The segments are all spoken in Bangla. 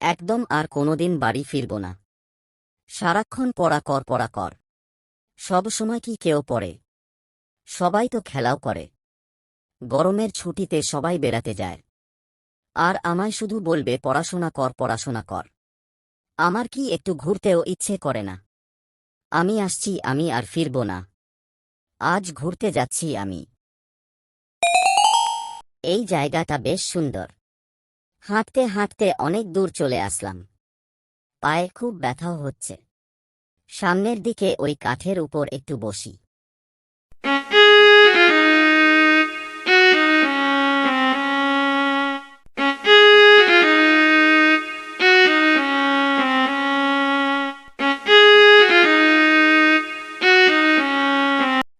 একদম আর কোনোদিন বাড়ি ফিরব না। সারাক্ষণ পড়া কর পড়া কর। সব সময় কি কেউ পড়ে? সবাই তো খেলাও করে। গরমের ছুটিতে সবাই বেড়াতে যায়। আর আমায় শুধু বলবে, পড়াশোনা কর পড়াশোনা কর। আমার কি একটু ঘুরতেও ইচ্ছে করে না। আমি আসছি, আমি আর ফিরব না। আজ ঘুরতে যাচ্ছি আমি। এই জায়গাটা বেশ সুন্দর। হাঁটতে হাঁটতে অনেক দূর চলে আসলাম। পায়ে খুব ব্যথাও হচ্ছে। সামনের দিকে ওই কাঠের উপর একটু বসি।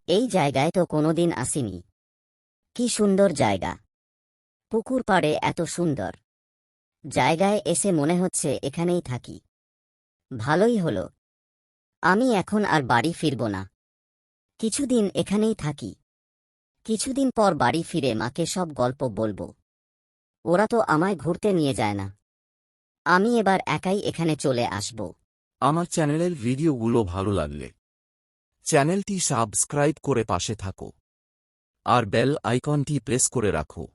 এই জায়গায় তো কোনোদিন আসিনি। কি সুন্দর জায়গা। পুকুর পাড়ে এত সুন্দর। জায়গায় এসে মনে হচ্ছে এখানেই থাকি। ভালোই হলো। আমি এখন আর বাড়ি ফিরব না। কিছুদিন এখানেই থাকি। কিছুদিন পর বাড়ি ফিরে মাকে সব গল্প বলব। ওরা তো আমায় ঘুরতে নিয়ে যায় না। আমি এবার একাই এখানে চলে আসব। আমার চ্যানেলের ভিডিওগুলো ভালো লাগলে চ্যানেলটি সাবস্ক্রাইব করে পাশে থাকো। আর বেল আইকনটি প্রেস করে রাখো।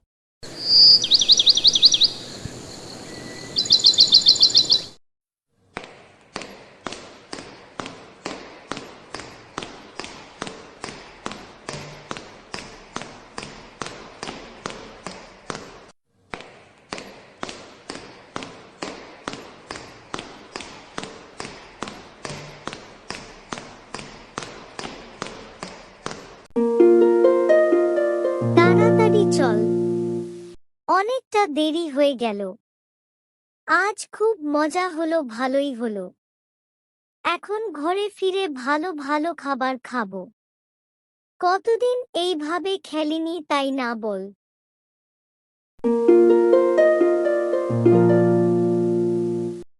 চল। অনেকটা দেরি হয়ে গেল। আজ খুব মজা হলো, ভালোই হলো। এখন ঘরে ফিরে ভালো ভালো খাবার খাব। কতদিন এইভাবে খেলিনি তাই না বল।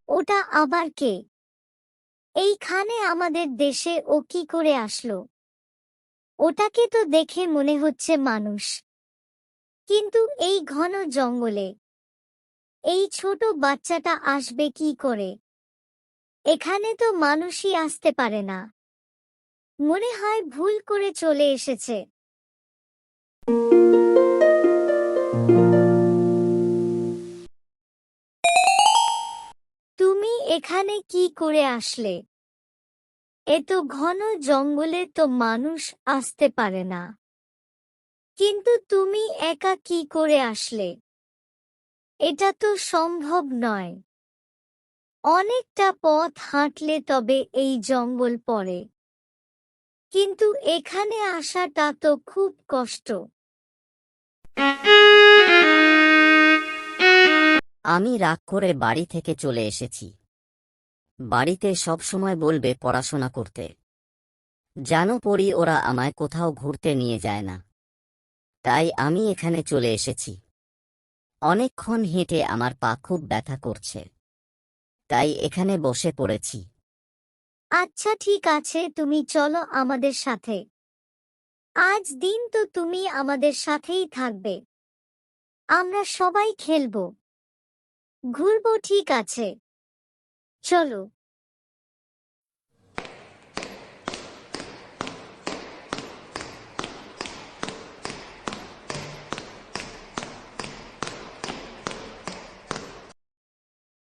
ওটা আবার কে? এইখানে আমাদের দেশে ও কি করে আসলো? ওটাকে তো দেখে মনে হচ্ছে মানুষ। কিন্তু এই ঘন জঙ্গলে এই ছোট বাচ্চাটা আসবে কি করে? এখানে তো মানুষই আসতে পারে না। মনে হয় ভুল করে চলে এসেছে। তুমি এখানে কি করে আসলে? এত ঘন জঙ্গলে তো মানুষ আসতে পারে না। কিন্তু তুমি একা কি করে আসলে? এটা তো সম্ভব নয়। অনেকটা পথ হাঁটলে তবে এই জঙ্গল পড়ে। কিন্তু এখানে আসাটা তো খুব কষ্ট। আমি রাগ করে বাড়ি থেকে চলে এসেছি। বাড়িতে সব সময় বলবে পড়াশোনা করতে। জানো পড়ি ওরা আমায় কোথাও ঘুরতে নিয়ে যায় না। তাই আমি এখানে চলে এসেছি। অনেকক্ষণ হেঁটে আমার পা খুব ব্যথা করছে। তাই এখানে বসে পড়েছি। আচ্ছা ঠিক আছে, তুমি চলো আমাদের সাথে। আজ দিন তো তুমি আমাদের সাথেই থাকবে। আমরা সবাই খেলব। ঘুরবো, ঠিক আছে। চলো।